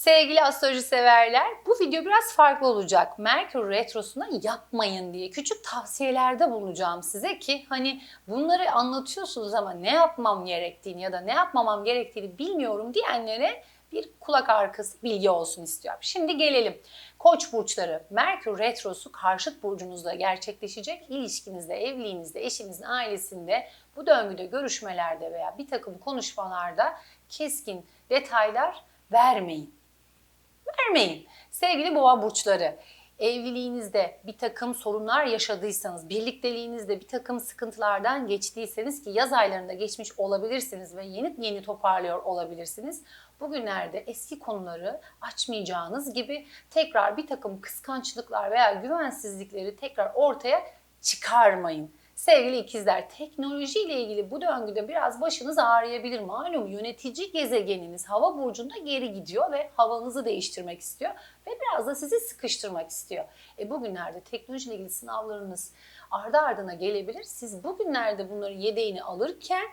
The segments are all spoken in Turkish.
Sevgili astroloji severler, bu video biraz farklı olacak. Merkür Retrosu'na yapmayın diye küçük tavsiyelerde bulunacağım size ki hani bunları anlatıyorsunuz ama ne yapmam gerektiğini ya da ne yapmamam gerektiğini bilmiyorum diyenlere bir kulak arkası bilgi olsun istiyorum. Şimdi gelelim. Koç burçları, Merkür Retrosu karşıt burcunuzda gerçekleşecek. İlişkinizde, evliliğinizde, eşinizin ailesinde, bu döngüde görüşmelerde veya bir takım konuşmalarda keskin detaylar vermeyin vermeyin. Sevgili boğa burçları, evliliğinizde bir takım sorunlar yaşadıysanız, birlikteliğinizde bir takım sıkıntılardan geçtiyseniz ki yaz aylarında geçmiş olabilirsiniz ve yeni yeni toparlıyor olabilirsiniz. Bugünlerde eski konuları açmayacağınız gibi tekrar bir takım kıskançlıklar veya güvensizlikleri tekrar ortaya çıkarmayın. Sevgili ikizler, teknolojiyle ilgili bu döngüde biraz başınız ağrıyabilir. Malum yönetici gezegeniniz hava burcunda geri gidiyor ve havanızı değiştirmek istiyor ve biraz da sizi sıkıştırmak istiyor. E bugünlerde teknolojiyle ilgili sınavlarınız ardı ardına gelebilir. Siz bugünlerde bunların yedeğini alırken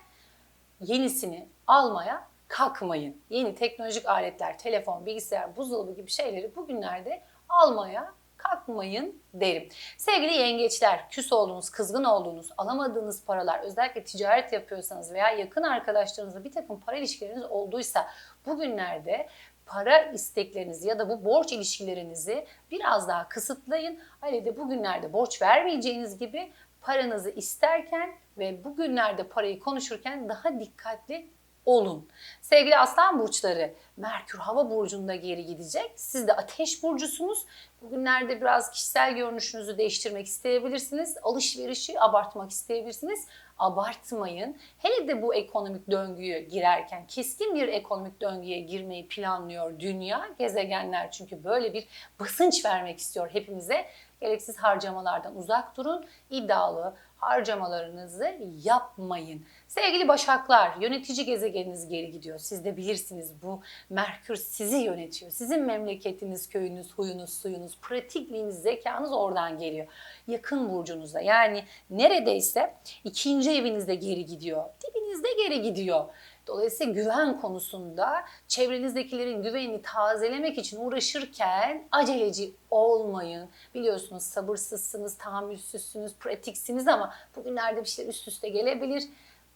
yenisini almaya kalkmayın. Yeni teknolojik aletler, telefon, bilgisayar, buzdolabı gibi şeyleri bugünlerde almaya kalkmayın derim. Sevgili yengeçler, küs olduğunuz, kızgın olduğunuz, alamadığınız paralar, özellikle ticaret yapıyorsanız veya yakın arkadaşlarınızla bir takım para ilişkileriniz olduysa bugünlerde para isteklerinizi ya da bu borç ilişkilerinizi biraz daha kısıtlayın. Hele de bugünlerde borç vermeyeceğiniz gibi paranızı isterken ve bugünlerde parayı konuşurken daha dikkatli olun. Sevgili aslan burçları, Merkür hava burcunda geri gidecek. Siz de ateş burcusunuz. Bugünlerde biraz kişisel görünüşünüzü değiştirmek isteyebilirsiniz. Alışverişi abartmak isteyebilirsiniz. Abartmayın. Hele de bu ekonomik döngüye girerken keskin bir ekonomik döngüye girmeyi planlıyor dünya. Gezegenler çünkü böyle bir basınç vermek istiyor hepimize. Gereksiz harcamalardan uzak durun. İddialı harcamalarınızı yapmayın. Sevgili Başaklar, yönetici gezegeniniz geri gidiyor. Siz de bilirsiniz bu Merkür sizi yönetiyor. Sizin memleketiniz, köyünüz, huyunuz, suyunuz, pratikliğiniz, zekanız oradan geliyor. Yakın burcunuzda yani neredeyse ikinci evinizde geri gidiyor. Dibinizde geri gidiyor. Dolayısıyla güven konusunda çevrenizdekilerin güvenini tazelemek için uğraşırken aceleci olmayın. Biliyorsunuz sabırsızsınız, tahammülsüzsünüz, pratiksiniz ama bugünlerde bir şeyler üst üste gelebilir.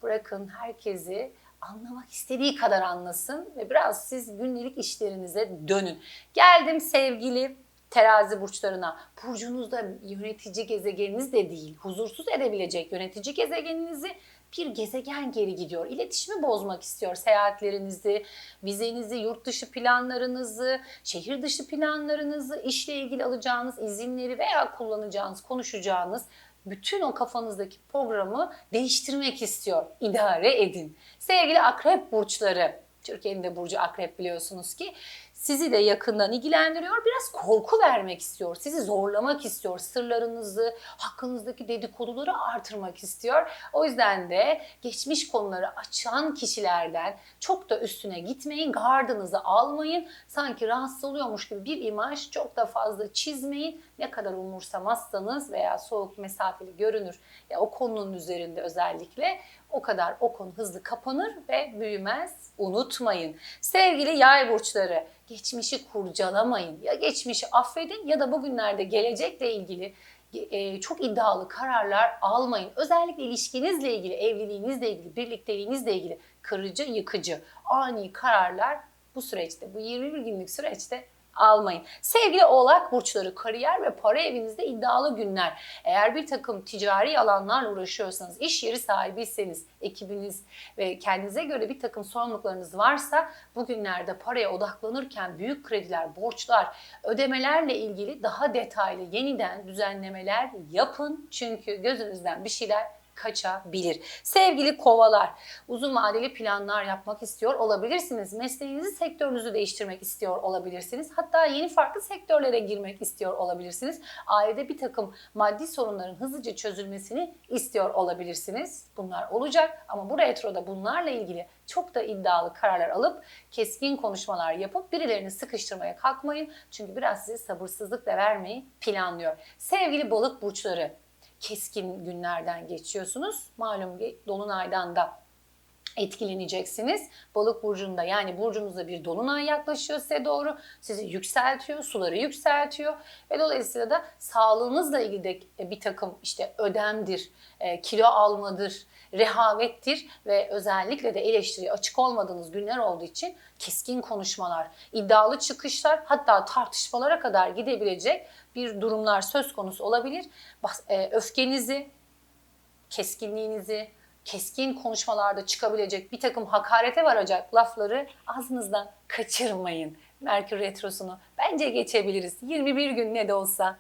Bırakın herkesi anlamak istediği kadar anlasın ve biraz siz günlük işlerinize dönün. Geldim sevgili terazi burçlarına. Burcunuzda yönetici gezegeniniz de değil. Huzursuz edebilecek yönetici gezegeninizi bir gezegen geri gidiyor. İletişimi bozmak istiyor. Seyahatlerinizi, vizenizi, yurt dışı planlarınızı, şehir dışı planlarınızı, işle ilgili alacağınız izinleri veya kullanacağınız, konuşacağınız bütün o kafanızdaki programı değiştirmek istiyor. İdare edin. Sevgili akrep burçları, Türkiye'nin de burcu akrep biliyorsunuz ki sizi de yakından ilgilendiriyor. Biraz korku vermek istiyor. Sizi zorlamak istiyor. Sırlarınızı, hakkınızdaki dedikoduları artırmak istiyor. O yüzden de geçmiş konuları açan kişilerden çok da üstüne gitmeyin. Gardınızı almayın. Sanki rahatsız oluyormuş gibi bir imaj çok da fazla çizmeyin. Ne kadar umursamazsanız veya soğuk mesafeli görünür ya o konunun üzerinde özellikle o kadar o konu hızlı kapanır ve büyümez. Unutmayın. Sevgili yay burçları, geçmişi kurcalamayın. Ya geçmişi affedin ya da bugünlerde gelecekle ilgili e, çok iddialı kararlar almayın. Özellikle ilişkinizle ilgili, evliliğinizle ilgili, birlikteliğinizle ilgili kırıcı, yıkıcı, ani kararlar bu süreçte, bu 21 günlük süreçte almayın. Sevgili oğlak burçları kariyer ve para evinizde iddialı günler. Eğer bir takım ticari alanlarla uğraşıyorsanız, iş yeri sahibiyseniz, ekibiniz ve kendinize göre bir takım sorumluluklarınız varsa bugünlerde paraya odaklanırken büyük krediler, borçlar, ödemelerle ilgili daha detaylı yeniden düzenlemeler yapın. Çünkü gözünüzden bir şeyler kaçabilir. Sevgili kovalar, uzun vadeli planlar yapmak istiyor olabilirsiniz. Mesleğinizi, sektörünüzü değiştirmek istiyor olabilirsiniz. Hatta yeni farklı sektörlere girmek istiyor olabilirsiniz. Ailede bir takım maddi sorunların hızlıca çözülmesini istiyor olabilirsiniz. Bunlar olacak ama bu retroda bunlarla ilgili çok da iddialı kararlar alıp keskin konuşmalar yapıp birilerini sıkıştırmaya kalkmayın. Çünkü biraz size sabırsızlık da vermeyi planlıyor. Sevgili balık burçları, keskin günlerden geçiyorsunuz. Malum bir dolunaydan da etkileneceksiniz. Balık burcunda yani burcunuzda bir dolunay yaklaşıyor size doğru. Sizi yükseltiyor, suları yükseltiyor ve dolayısıyla da sağlığınızla ilgili de bir takım işte ödemdir, e, kilo almadır, rehavettir ve özellikle de eleştiriye açık olmadığınız günler olduğu için keskin konuşmalar, iddialı çıkışlar hatta tartışmalara kadar gidebilecek bir durumlar söz konusu olabilir. E, Öfkenizi, keskinliğinizi, keskin konuşmalarda çıkabilecek bir takım hakarete varacak lafları ağzınızdan kaçırmayın. Merkür Retrosu'nu bence geçebiliriz. 21 gün ne de olsa